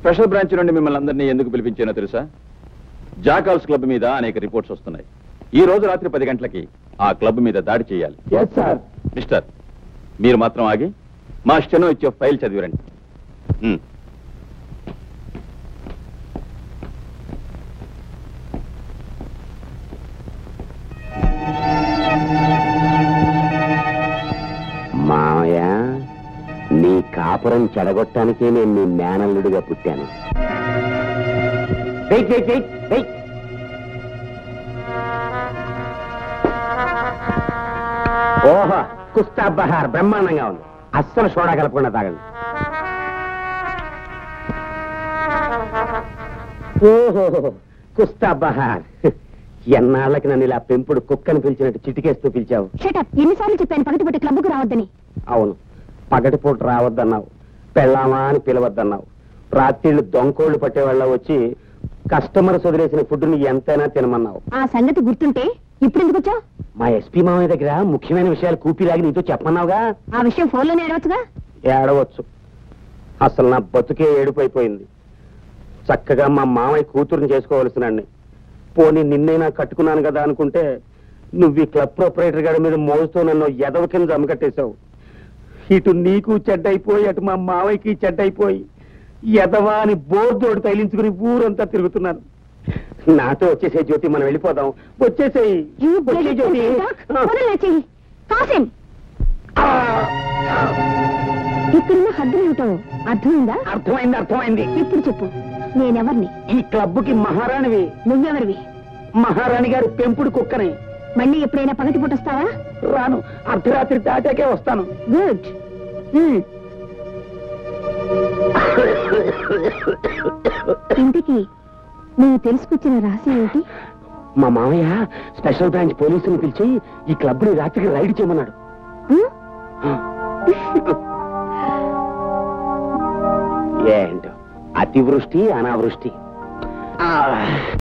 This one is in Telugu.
స్పెషల్ బ్రాంచ్ నుండి మిమ్మల్ని అందరినీ ఎందుకు పిలిపించానో తెలుసా? జాకాల్స్ క్లబ్ మీద అనేక రిపోర్ట్స్ వస్తున్నాయి. ఈ రోజు రాత్రి పది గంటలకి ఆ క్లబ్ మీద దాడి చేయాలి. మిస్టర్ మీరు మాత్రం ఆగి మా స్టెనో ఇచ్చే ఫైల్ చదివిరండి. మామయ్య నీ కాపురం చెడగొట్టానికే నేను నీ మేనల్లుడిగా పుట్టాను. వెయిట్ వెయిట్ వెయిట్ వెయిట్ ఓహో కుస్తా బహార్ బ్రహ్మాండంగా ఉంది. అస్సలు సోడా కలపకుండా తాగండి. ఓహో కుస్తా బహార్ ఎన్నాళ్ళకి నన్ను ఇలా పెంపుడు కుక్కని పిలిచినట్టు చిటికేస్తూ పిలిచావు? షటప్ ఎన్నిసార్లు చెప్పాను పగటిపూట క్లబ్కు రావద్దని? అవును. పగటిపూట రావద్దన్నావు. పెళ్ళామా అని పిలవద్దన్నావు. రాత్రిళ్ళు దొంకోళ్ళు పట్టేవాళ్ళ వచ్చి కస్టమర్స్ వదిలేసిన ఫుడ్ని ఎంతైనా తినమన్నావు. ఆ సంగతి గుర్తుంటే ఇప్పుడు ఎందుకు వచ్చావు? మా ఎస్పీ మామయ్య దగ్గర ముఖ్యమైన విషయాలు కూపిలాగి నీతో చెప్పమన్నావుగా? ఆ విషయం ఫోన్లోనే అడగచ్చుగా ఏడవచ్చు. అసలు నా బతుకే ఏడుపైపోయింది. చక్కగా మా మామయ్య కూతురుని చేసుకోవలసినండి పోనీ నిన్నైనా కట్టుకున్నాను కదా అనుకుంటే నువ్వు ఈ క్లబ్ ప్రొపరేటర్ గారి మీద మోజుతో నన్ను ఎదవ కింద జమకట్టేశావు ఇటు నీకు చెడ్డైపోయి అటు మా మావయ్యకి చెడ్డైపోయి ఎదవా అని బోర్దోడు తగిలించుకుని ఊరంతా తిరుగుతున్నాను నాతో వచ్చేసే జ్యోతి మనం వెళ్ళిపోదాం. వచ్చేసేయి. వచ్చే జ్యోతి. ఇక్కడున్న హద్దులు ఏమిటో అర్థమైందా? అర్థమైంది అర్థమైంది. ఇప్పుడు చెప్పు. నేనెవర్ని? ఈ క్లబ్కి మహారాణివి. నువ్వెవరివి? మహారాణి గారి పెంపుడు కుక్కని. మళ్ళీ ఎప్పుడైనా పగటిపూట వస్తావా? రాను. అర్ధరాత్రి దాటాకే వస్తాను. గుడ్. ఇంటికి నువ్వు తెలుసుకొచ్చిన రహస్యం ఏంటి మా మామయ్య స్పెషల్ బ్రాంచ్ పోలీసుని పిలిచి ఈ క్లబ్ని రాత్రికి రైడ్ చేయమన్నాడు? ఏంటో? అతివృష్టి అనావృష్టి.